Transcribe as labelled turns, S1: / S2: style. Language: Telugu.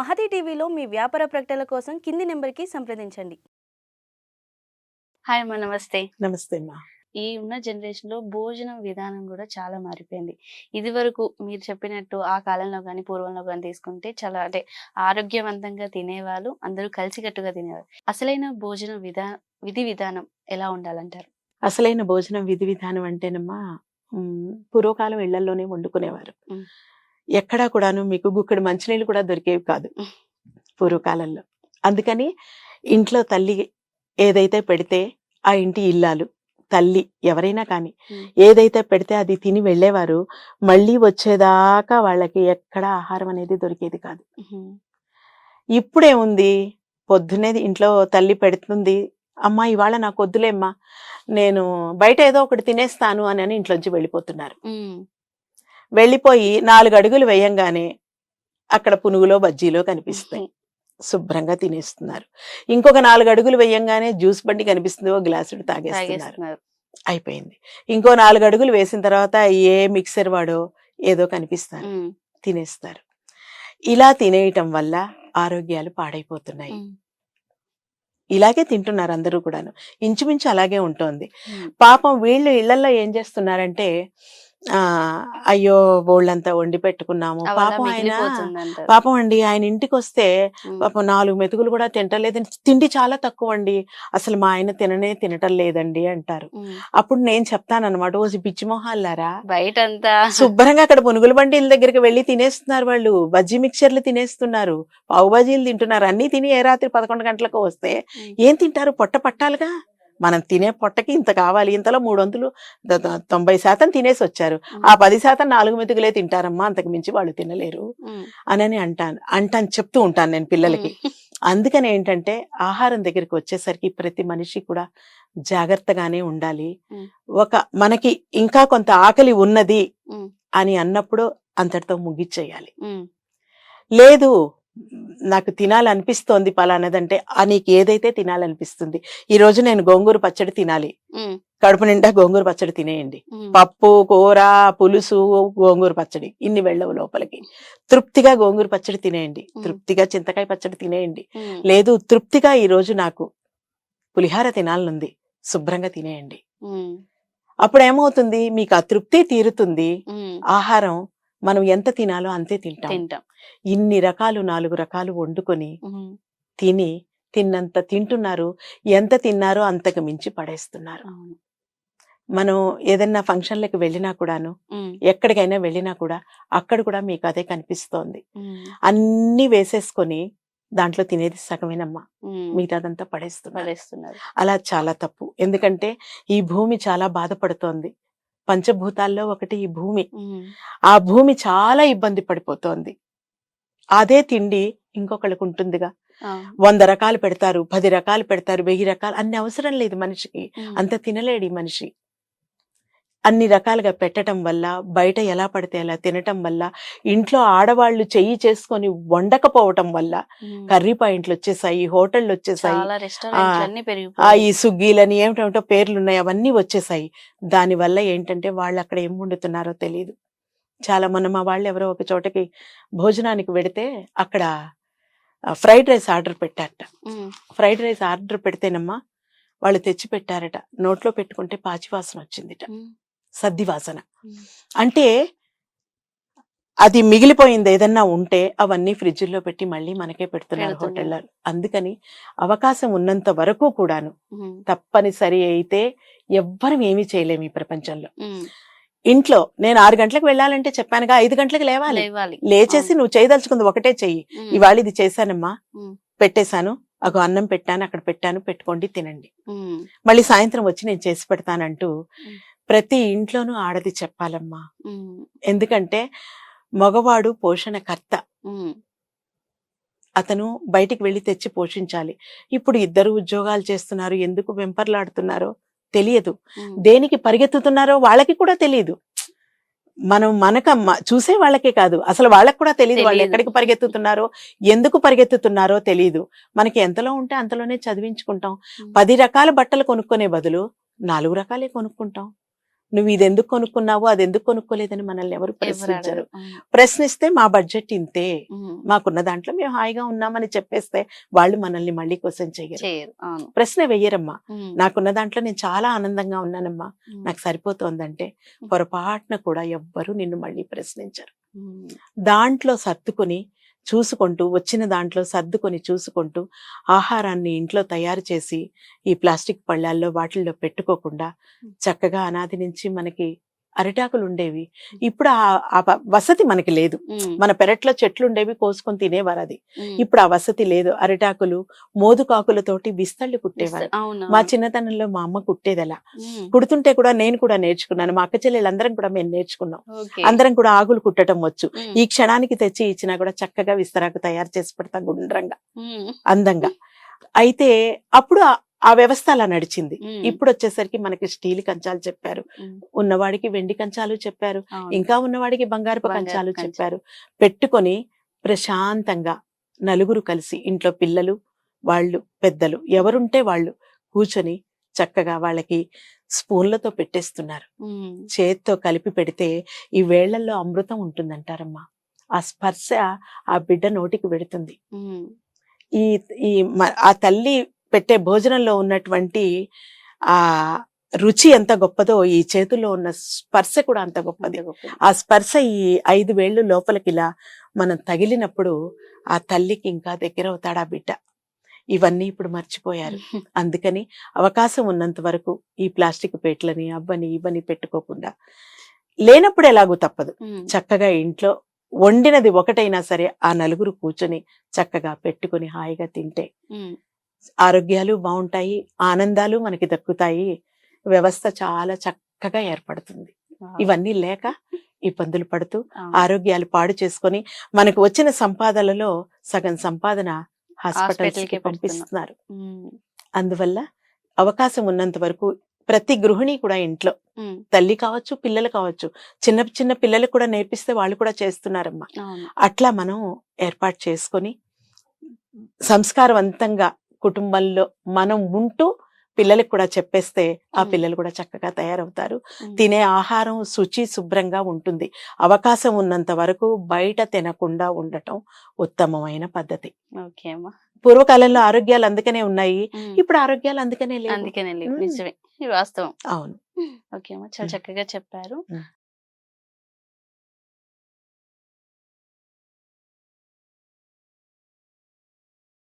S1: మహతి టీవీలో మీ వ్యాపార ప్రకటనల కోసం కింది నెంబర్కి సంప్రదించండి. హాయ్ అమ్మా నమస్తే.
S2: నమస్తే అమ్మా.
S1: ఈ ఉన్న జనరేషన్లో భోజనం విధానం కూడా చాలా మారిపోయింది. ఇది వరకు మీరు చెప్పినట్టు ఆ కాలంలో కానీ పూర్వంలో కానీ తీసుకుంటే చాలా అంటే ఆరోగ్యవంతంగా తినేవాళ్ళు అందరూ కలిసికట్టుగా తినేవారు. అసలైన భోజన విధా విధి విధానం ఎలా ఉండాలంటారు?
S2: అసలైన భోజనం విధి విధానం అంటేనమ్మా పూర్వకాలం ఇళ్ళలోనే వండుకునేవారు. ఎక్కడా కూడాను మీకు గుక్కడి మంచినీళ్ళు కూడా దొరికేవి కాదు. పూర్వకాలంలో. అందుకని ఇంట్లో తల్లి ఏదైతే పెడితే ఆ ఇంటి ఇల్లాలు తల్లి ఎవరైనా కానీ. ఏదైతే పెడితే అది తిని వెళ్ళేవారు మళ్ళీ వచ్చేదాకా వాళ్ళకి ఎక్కడ ఆహారం అనేది దొరికేది కాదు. ఇప్పుడేముంది? పొద్దునే ఇంట్లో తల్లి పెడుతుంది అమ్మా ఇవాళ నాకు వద్దులేమ్మా నేను బయట ఏదో ఒకటి తినేస్తాను అని అని ఇంట్లోంచి వెళ్ళిపోతున్నారు. వెళ్ళిపోయి నాలుగు అడుగులు వేయంగానే అక్కడ పునుగులో బజ్జీలో కనిపిస్తాయి. శుభ్రంగా తినేస్తున్నారు. ఇంకొక నాలుగు అడుగులు వేయంగానే జ్యూస్ బండి కనిపిస్తుంది ఓ గ్లాసుడు తాగేస్తున్నారు. అయిపోయింది. ఇంకో నాలుగు అడుగులు వేసిన తర్వాత ఏ మిక్సర్ వాడో ఏదో కనిపిస్తారు. తినేస్తారు. ఇలా తినేయటం వల్ల ఆరోగ్యాలు పాడైపోతున్నాయి. ఇలాగే తింటున్నారు అందరూ కూడాను. ఇంచుమించు అలాగే ఉంటుంది. పాపం వీళ్ళు ఇళ్ళలో ఏం చేస్తున్నారంటే అయ్యో బోళ్ళంతా వండి పెట్టుకున్నాము. పాపం ఆయన. పాపం అండి ఆయన ఇంటికి వస్తే. పాపం నాలుగు మెతుకులు కూడా తింటలేదు తిండి చాలా తక్కువ అండి అసలు మా ఆయన తిననే తినటం లేదండి అంటారు. అప్పుడు నేను చెప్తానన్నమాట ఓ పిచ్చి మొహాలారా
S1: బయటంతా
S2: శుభ్రంగా అక్కడ పునుగుల బండిల దగ్గరికి వెళ్ళి తినేస్తున్నారు వాళ్ళు. బజ్జీ మిక్చర్లు తినేస్తున్నారు. పావు బజ్జీలు తింటున్నారు. అన్ని తిని ఏ రాత్రి పదకొండు గంటలకు వస్తే. ఏం తింటారు? పొట్ట పట్టాలిగా? మనం తినే పొట్టకి ఇంత కావాలి ఇంతలో మూడు వంతులు ద- తొంభై శాతం తినేసి వచ్చారు. ఆ పది శాతం నాలుగు మెతుకులే తింటారమ్మా అంతకు మించి వాళ్ళు తినలేరు. అనని అంటాను అంటాను చెప్తూ ఉంటాను నేను పిల్లలకి. అందుకని ఏంటంటే ఆహారం దగ్గరికి వచ్చేసరికి ప్రతి మనిషి కూడా జాగ్రత్తగానే ఉండాలి. ఒక మనకి ఇంకా కొంత ఆకలి ఉన్నది. అని అన్నప్పుడు అంతటితో ముగిచ్చేయాలి. లేదు నాకు తినాలనిపిస్తోంది పలానదంటే ఆ నీకు ఏదైతే తినాలనిపిస్తుంది ఈ రోజు నేను గోంగూర పచ్చడి తినాలి. కడుపు నిండా గోంగూర పచ్చడి తినేయండి. పప్పు కూర పులుసు గోంగూర పచ్చడి ఇన్ని వెళ్ళవు లోపలికి తృప్తిగా గోంగూర పచ్చడి తినేయండి. తృప్తిగా చింతకాయ పచ్చడి తినేయండి. లేదు తృప్తిగా ఈ రోజు నాకు పులిహార తినాలనుంది శుభ్రంగా తినేయండి. అప్పుడు ఏమవుతుంది మీకు ఆ తృప్తి తీరుతుంది. ఆహారం మనం ఎంత తినాలో అంతే తింటాం
S1: తింటాం
S2: ఇన్ని రకాలు నాలుగు రకాలు వండుకొని. తిని తిన్నంత తింటున్నారు ఎంత తిన్నారో అంతకు మించి పడేస్తున్నారు. మనం ఏదన్నా ఫంక్షన్లకు వెళ్ళినా కూడాను. ఎక్కడికైనా వెళ్ళినా కూడా అక్కడ కూడా మీకు అదే కనిపిస్తోంది. అన్ని వేసేసుకొని దాంట్లో తినేది సగమేనమ్మా. మిగతాదంతా పడేస్తున్నారు అలా చాలా తప్పు ఎందుకంటే ఈ భూమి చాలా బాధపడుతోంది పంచభూతాల్లో ఒకటి ఈ భూమి. ఆ భూమి చాలా ఇబ్బంది పడిపోతోంది అదే తిండి ఇంకొకళ్ళకు ఉంటుందిగా. వంద రకాలు పెడతారు పది రకాలు పెడతారు వెయ్యి రకాలు అన్ని అవసరం లేదు మనిషికి. అంత తినలేడు ఈ మనిషి అన్ని రకాలుగా పెట్టటం వల్ల బయట ఎలా పడితే అలా తినటం వల్ల ఇంట్లో ఆడవాళ్ళు చెయ్యి చేసుకొని వండకపోవటం వల్ల. కర్రీ పాయింట్లు వచ్చేసాయి హోటళ్ళు వచ్చేసాయి ఈ సుగ్గీలని ఏమిటేమిటో పేర్లు ఉన్నాయి అవన్నీ వచ్చేసాయి. దాని వల్ల ఏంటంటే వాళ్ళు అక్కడ ఏం వండుతున్నారో తెలియదు చాలా మొన్న మా వాళ్ళు ఎవరో ఒక చోటకి భోజనానికి వెడితే అక్కడ ఫ్రైడ్ రైస్ ఆర్డర్ పెట్టారట. ఫ్రైడ్ రైస్ ఆర్డర్ పెడితేనమ్మా వాళ్ళు తెచ్చి పెట్టారట. నోట్లో పెట్టుకుంటే పాచి వాసన వచ్చిందిట. సద్ది వాసన
S1: ఉమ్.
S2: అంటే అది మిగిలిపోయింది ఏదన్నా ఉంటే అవన్నీ ఫ్రిడ్జ్లో పెట్టి మళ్ళీ మనకే పెడుతున్నారు. హోటల్లో అందుకని అవకాశం ఉన్నంత వరకు కూడాను. తప్పనిసరి అయితే ఎవ్వరం ఏమీ చేయలేము ఈ ప్రపంచంలో. ఇంట్లో నేను ఆరు గంటలకు వెళ్ళాలంటే చెప్పానుగా ఐదు గంటలకు లేవాలి లేచేసి నువ్వు చేయదలుచుకుంది ఒకటే చెయ్యి. ఇవాళ ఇది చేశానమ్మా. పెట్టేశాను అగో అన్నం పెట్టాను అక్కడ పెట్టాను పెట్టుకోండి తినండి. మళ్ళీ సాయంత్రం వచ్చి నేను చేసి పెడతానంటూ. ప్రతి ఇంట్లోనూ ఆడది చెప్పాలమ్మా. ఎందుకంటే మగవాడు పోషణకర్త. అతను బయటికి వెళ్ళి తెచ్చి పోషించాలి ఇప్పుడు ఇద్దరు ఉద్యోగాలు చేస్తున్నారు ఎందుకు వెంపర్లాడుతున్నారో తెలియదు. దేనికి పరిగెత్తుతున్నారో వాళ్ళకి కూడా తెలియదు మనం మనక చూసే వాళ్ళకే కాదు అసలు వాళ్ళకి కూడా తెలియదు వాళ్ళు. ఎక్కడికి పరిగెత్తుతున్నారో ఎందుకు పరిగెత్తుతున్నారో తెలియదు మనకి ఎంతలో ఉంటే అంతలోనే చదివించుకుంటాం. పది రకాల బట్టలు కొనుక్కునే బదులు నాలుగు రకాలే కొనుక్కుంటాం నువ్వు ఇది ఎందుకు కొనుక్కున్నావు అది ఎందుకు కొనుక్కోలేదని మనల్ని ఎవరు ప్రశ్నించరు. ప్రశ్నిస్తే మా బడ్జెట్ ఇంతే. మాకున్న దాంట్లో మేము హాయిగా ఉన్నామని చెప్పేస్తే వాళ్ళు మనల్ని మళ్ళీ క్వశ్చన్ చెయ్యరు
S1: చేయరు
S2: ప్రశ్న వెయ్యరమ్మా. నాకున్న దాంట్లో నేను చాలా ఆనందంగా ఉన్నానమ్మా. నాకు సరిపోతోందంటే పొరపాటున కూడా ఎవ్వరూ నిన్ను మళ్ళీ ప్రశ్నించరు. దాంట్లో సర్దుకొని చూసుకుంటూ వచ్చిన దాంట్లో సర్దుకొని చూసుకుంటూ ఆహారాన్ని ఇంట్లో తయారు చేసి ఈ ప్లాస్టిక్ పళ్ళాల్లో వాటిల్లో పెట్టుకోకుండా చక్కగా అనాది నుంచి మనకి అరిటాకులు ఉండేవి ఇప్పుడు ఆ- వసతి మనకి లేదు. మన పెరట్లో చెట్లు ఉండేవి కోసుకొని తినేవారు అది. ఇప్పుడు ఆ వసతి లేదు. అరిటాకులు మోదుకాకులతోటి విస్తళ్ళు కుట్టేవారు. మా చిన్నతనంలో మా అమ్మ కుట్టేది అలా. కుడుతుంటే కూడా నేను కూడా నేర్చుకున్నాను. మా అక్క చెల్లెలందరం కూడా మేము నేర్చుకున్నాం. అందరం కూడా ఆగులు కుట్టడం వచ్చు. ఈ క్షణానికి తెచ్చి ఇచ్చినా కూడా చక్కగా విస్తరాకు తయారు చేసి పెడతా గుండ్రంగా. అందంగా. అయితే అప్పుడు ఆ- వ్యవస్థ అలా నడిచింది. ఇప్పుడు వచ్చేసరికి మనకి స్టీల్ కంచాలు చెప్పారు. ఉన్నవాడికి వెండి కంచాలు చెప్పారు. ఇంకా ఉన్నవాడికి బంగారపు కంచాలు. చెప్పారు పెట్టుకొని ప్రశాంతంగా నలుగురు కలిసి ఇంట్లో పిల్లలు వాళ్ళు పెద్దలు ఎవరుంటే వాళ్ళు కూర్చొని చక్కగా వాళ్ళకి స్పూన్లతో పెట్టేస్తున్నారు. చేత్తో కలిపి పెడితే ఈ వేళ్ళలో అమృతం ఉంటుందంటారమ్మా ఆ స్పర్శ ఆ బిడ్డ నోటికి వెడుతుంది
S1: ఉమ్.
S2: ఈ ఆ తల్లి పెట్టే భోజనంలో ఉన్నటువంటి ఆ రుచి ఎంత గొప్పదో ఈ చేతుల్లో ఉన్న స్పర్శ కూడా అంత గొప్పది. ఆ స్పర్శ ఈ ఐదు వేళ్ళు లోపలికి ఇలా మనం తగిలినప్పుడు ఆ తల్లికి ఇంకా దగ్గర అవుతాడు బిడ్డ ఇవన్నీ ఇప్పుడు మర్చిపోయారు అందుకని అవకాశం ఉన్నంత వరకు ఈ ప్లాస్టిక్ పేట్లని అవ్వని ఇవ్వని పెట్టుకోకుండా లేనప్పుడు ఎలాగూ తప్పదు. చక్కగా ఇంట్లో వండినది ఒకటైనా సరే ఆ నలుగురు కూర్చొని చక్కగా పెట్టుకొని హాయిగా తింటే. ఆరోగ్యాలు బాగుంటాయి ఆనందాలు మనకి దక్కుతాయి వ్యవస్థ చాలా చక్కగా ఏర్పడుతుంది. ఇవన్నీ లేక ఇబ్బందులు పడుతూ. ఆరోగ్యాలు పాడు చేసుకొని మనకు వచ్చిన సంపాదనలో సగం సంపాదన హాస్పిటల్స్
S1: హాస్పిటల్కే
S2: కి పంపిస్తున్నారు. అందువల్ల అవకాశం ఉన్నంత వరకు ప్రతి గృహిణి కూడా ఇంట్లో. తల్లి కావచ్చు పిల్లలు కావచ్చు చిన్న చిన్న పిల్లలకు కూడా నేర్పిస్తే వాళ్ళు కూడా చేస్తున్నారమ్మా అట్లా మనం ఏర్పాటు చేసుకొని సంస్కారవంతంగా కుటుంబంలో మనం ఉంటూ పిల్లలకు కూడా చెప్పేస్తే ఆ. పిల్లలు కూడా చక్కగా తయారవుతారు. తినే ఆహారం శుచి శుభ్రంగా ఉంటుంది. అవకాశం ఉన్నంత వరకు బయట తినకుండా ఉండటం ఉత్తమమైన పద్ధతి. పూర్వకాలంలో ఆరోగ్యాలు అందుకనే ఉన్నాయి. ఇప్పుడు ఆరోగ్యాలు అందుకనే ఉమ్.
S1: నిజమే. వాస్తవం.
S2: అవును.
S1: ఓకే అమ్మా. చాలా. చక్కగా చెప్పారు.